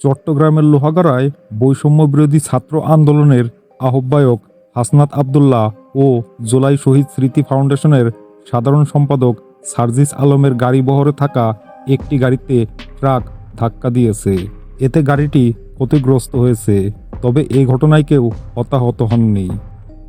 চট্টগ্রামের লোহাগাড়ায় বৈষম্য বিরোধী ছাত্র আন্দোলনের আহ্বায়ক হাসনাত আবদুল্লাহ ও জোলাই শহীদ স্মৃতি ফাউন্ডেশনের সাধারণ সম্পাদক সার্জিস আলমের গাড়ি বহরে থাকা একটি গাড়িতে ট্রাক ধাক্কা দিয়েছে। এতে গাড়িটি ক্ষতিগ্রস্ত হয়েছে, তবে এই ঘটনায় কেউ হতাহত হননি।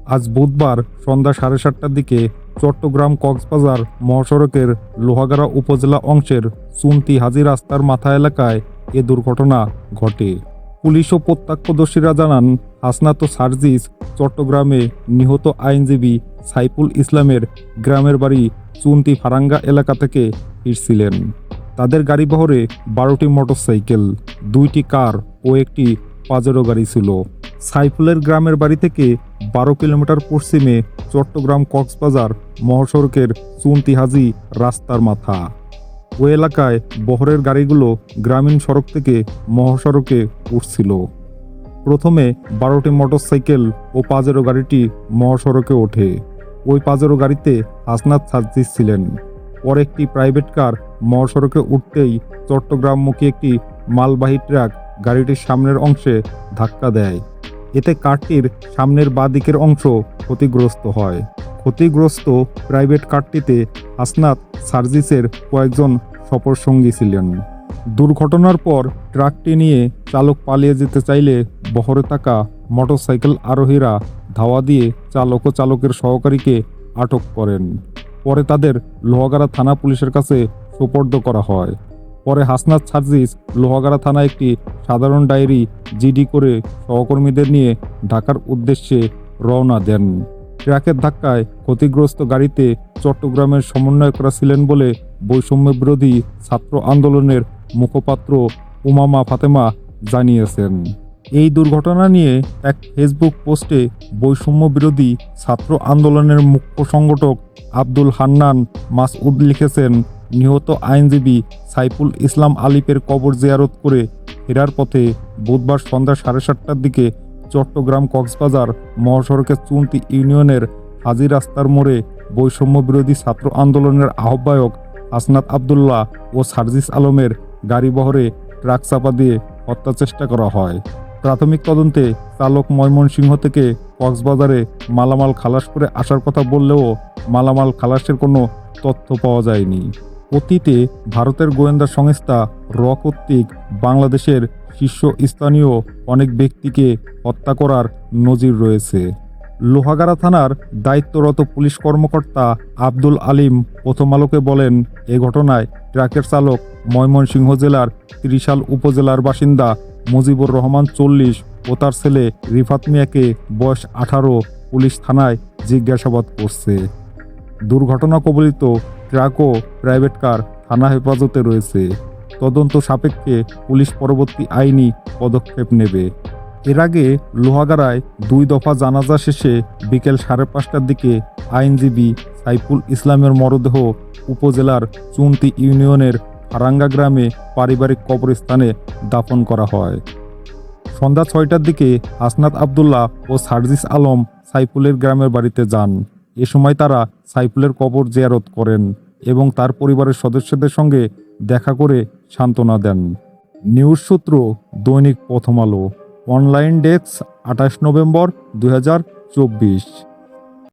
আজ বুধবার সন্ধ্যা সাড়ে সাতটার দিকে চট্টগ্রাম কক্সবাজার মহাসড়কের লোহাগাড়া উপজেলা অংশের চুনতি হাজি রাস্তার মাথা এলাকায় এ দুর্ঘটনা ঘটে। পুলিশ ও প্রত্যক্ষদর্শীরা জানান, হাসনাত সার্জিস চট্টগ্রামে নিহত আইনজীবী সাইফুল ইসলামের গ্রামের বাড়ি চুনতি ফারাঙ্গা এলাকা থেকে ফিরছিলেন। তাদের গাড়িবহরে বারোটি মোটরসাইকেল, দুইটি কার ও একটি পাজেরো গাড়ি ছিল। সাইফুলের গ্রামের বাড়ি থেকে বারো কিলোমিটার পশ্চিমে চট্টগ্রাম কক্সবাজার মহাসড়কের চুনতি হাজি রাস্তার মাথা। ওই এলাকায় বহরের গাড়িগুলো গ্রামীণ সড়ক থেকে মহাসড়কে উঠছিল। প্রথমে বারোটি মোটরসাইকেল ও পাজেরো গাড়িটি মহাসড়কে ওঠে। ওই পাজেরো গাড়িতে হাসনাত সার্জিস ছিলেন। পরে একটি প্রাইভেট কার মহাসড়কে উঠতেই চট্টগ্রামমুখী একটি মালবাহী ট্রাক গাড়িটির সামনের অংশে ধাক্কা দেয়। এতে কারটির সামনের বাঁ দিকের অংশ ক্ষতিগ্রস্ত হয়। ক্ষতিগ্রস্ত প্রাইভেট কারটিতে হাসনাত সার্জিসের কয়েকজন সফরসঙ্গী ছিলেন। দুর্ঘটনার পর ট্রাকটি নিয়ে চালক পালিয়ে যেতে চাইলে বহরে থাকা মোটরসাইকেল আরোহীরা ধাওয়া দিয়ে চালক ও চালকের সহকারীকে আটক করেন। পরে তাদের লোহাগাড়া থানা পুলিশের কাছে সোপর্দ করা হয়। পরে হাসনাত সার্জিস লোহাগাড়া থানায় একটি সাধারণ ডায়েরি জিডি করে সহকর্মীদের নিয়ে ঢাকার উদ্দেশ্যে রওনা দেন। ট্রাকের ধাক্কায় ক্ষতিগ্রস্ত গাড়িতে চট্টগ্রামের সমন্বয়করা ছিলেন বলে বৈষম্য বিরোধী ছাত্র আন্দোলনের মুখপাত্র উমামা ফাতেমা জানিয়েছেন। এই দুর্ঘটনা নিয়ে এক ফেসবুক পোস্টে বৈষম্য বিরোধী ছাত্র আন্দোলনের মুখ্য সংগঠক আব্দুল হান্নান মাসউদ লিখেছেন, নিহত আইনজীবী সাইফুল ইসলাম আলিপের কবর জিয়ারত করে ফেরার পথে বুধবার সন্ধ্যা সাড়ে সাতটার দিকে চট্টগ্রাম কক্সবাজার মহাসড়কের চুনতি ইউনিয়নের হাজি রাস্তার মোড়ে বৈষম্য বিরোধী ছাত্র আন্দোলনের আহ্বায়ক আসনাত আবদুল্লাহ ও সার্জিস আলমের গাড়িবহরে ট্রাক চাপা দিয়ে হত্যা চেষ্টা করা হয়। প্রাথমিক তদন্তে চালক ময়মনসিংহ থেকে কক্সবাজারে মালামাল খালাস করে আসার কথা বললেও মালামাল খালাসের কোনো তথ্য পাওয়া যায়নি। অতীতে ভারতের গোয়েন্দা সংস্থা র কর্তৃক বাংলাদেশের শীর্ষ স্থানীয় অনেক ব্যক্তিকে হত্যা করার নজির রয়েছে। লোহাগাড়া থানার দায়িত্বরত পুলিশ কর্মকর্তা আব্দুল আলিম প্রথম আলোকে বলেন, এ ঘটনায় ট্রাকের চালক ময়মনসিংহ জেলার ত্রিশাল উপজেলার বাসিন্দা মুজিবুর রহমান চল্লিশ ও তার ছেলে রিফাত মিয়াকে বয়স আঠারো পুলিশ থানায় জিজ্ঞাসাবাদ করছে। দুর্ঘটনা কবলিত ট্রাক ও প্রাইভেট কার থানা হেফাজতে রয়েছে। তদন্ত সাপেক্ষে পুলিশ পরবর্তী আইনি পদক্ষেপ নেবে। এর আগে লোহাগাড়ায় দুই দফা জানাজা শেষে বিকেল সাড়ে পাঁচটার দিকে আইনজীবী সাইফুল ইসলামের মরদেহ উপজেলার চুনতি ইউনিয়নের ফারাঙ্গা গ্রামে পারিবারিক কবরস্থানে দাফন করা হয়। সন্ধ্যা ছয়টার দিকে হাসনাত আবদুল্লাহ ও সার্জিস আলম সাইফুলের গ্রামের বাড়িতে যান। এ সময় তারা সাইফুলের কবর জিয়ারত করেন এবং তার পরিবারের সদস্যদের সঙ্গে দেখা করে সান্ত্বনা দেন। নিউজ সূত্র দৈনিক প্রথম আলো। অনলাইন ডেস্ক আঠাশ নভেম্বর দু হাজার চব্বিশ।